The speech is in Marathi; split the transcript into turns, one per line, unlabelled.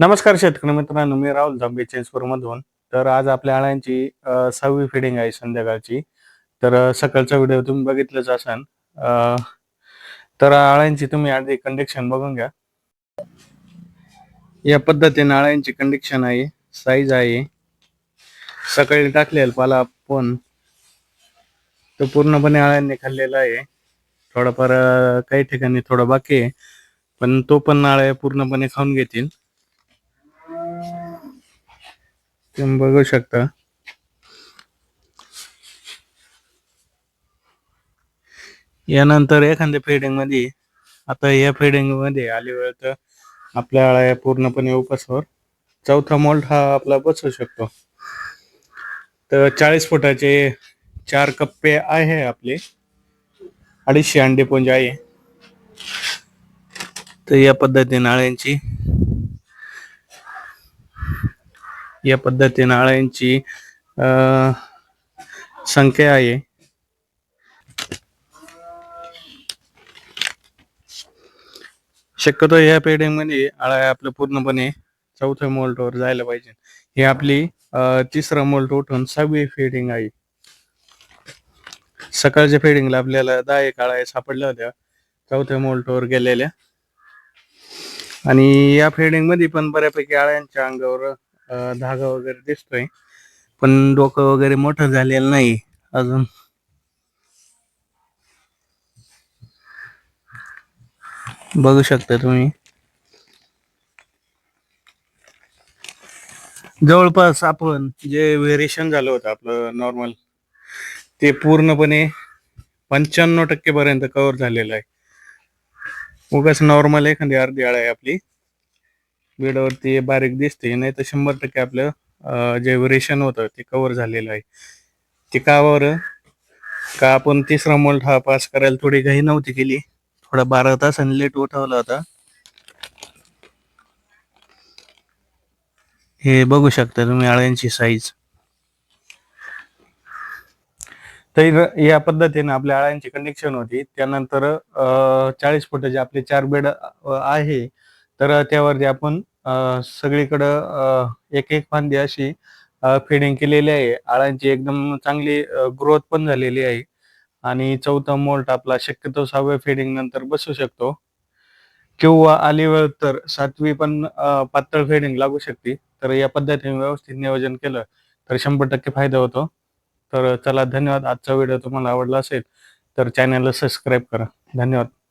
नमस्कार शेतकरी मित्रांनो मी राहुल जांबे चेंजपूर मधून तर आज आपल्या आळ्यांची सहावी फिडिंग आहे संध्याकाळची. तर सकाळचा व्हिडिओ तुम्ही बघितलंच असाल. तर आळ्यांची तुम्ही आधी कंडिक्शन बघून घ्या. या पद्धतीने आळ्यांची कंडिक्शन आहे साईज आहे. सकाळी टाकलेला पाला पण तो पूर्णपणे आळ्यांनी खाल्लेला आहे. थोडाफार काही ठिकाणी थोडा बाकी आहे. पण तो पण आळ्या पूर्णपणे खाऊन घेतील. तुम्ही बघू शकता. यानंतर एखाद्या फिडिंगमध्ये आता या फिडिंगमध्ये आली वेळ तर आपल्या आळ्या पूर्णपणे उपासावर चौथा मोल्ड हा आपला बसू शकतो. तर चाळीस फुटाचे चार कप्पे आहे आपले. अडीचशे अंडे पुंज आहे. तर या पद्धतीने आळ्यांची या पद्धतीने आळ्यांची संख्या आहे. शक्यतो या पेढीमध्ये मध्ये आपलं पूर्णपणे चौथ्या मोल्टवर जायला पाहिजे. ही आपली तिसरा मोल्ट उठून सहावी फेडिंग आहे. सकाळच्या फेडिंगला आपल्याला दहा एक अळ्या सापडल्या होत्या चौथ्या मोल्टवर गेलेल्या. आणि या फेडिंगमध्ये पण बऱ्यापैकी आळ्यांच्या अंगावर धागा वगैरे दिसतोय. पण डोकं वगैरे मोठं झालेलं नाही अजून. बघू शकता तुम्ही. जवळपास आपण जे व्हेरिएशन झालं होतं आपलं नॉर्मल ते पूर्णपणे पंच्याण्णव टक्के पर्यंत कव्हर झालेलं आहे. उगाच नॉर्मल एखादी अर्धी आळ आहे आपली. बीडवरती बारीक दिसते नाही तर शंभर टक्के आपलं जे रेशन होतं ते कव्हर झालेलं आहे. ते का बरं? का आपण तिसरा मोल्ट हा पास करायला थोडी घाई नव्हती केली? थोडा बारा तासांनी लेट उठवला होता. हे बघू शकता तुम्ही आळ्यांची साईज तर या पद्धतीने आपल्या आळ्यांची कंडिक्शन होती. त्यानंतर चाळीस फुटाचे आपले चार बेड आहे. तर त्यावरती आपण सगळीकडं एक एक फांदी अशी फिडिंग केलेली आहे. आळ्यांची एकदम चांगली ग्रोथ पण झालेली आहे. आणि चौथा मोल्ट आपला शक्यतो सहाव्या फिडिंग नंतर बसू शकतो. किंवा आली वेळ तर सातवी पण पातळ फेडिंग लागू शकते. तर या पद्धतीने व्यवस्थित नियोजन केलं तर शंभर टक्के फायदा होतो. तर चला धन्यवाद. आजचा व्हिडिओ तुम्हाला आवडला असेल तर चॅनलला सबस्क्राईब करा. धन्यवाद.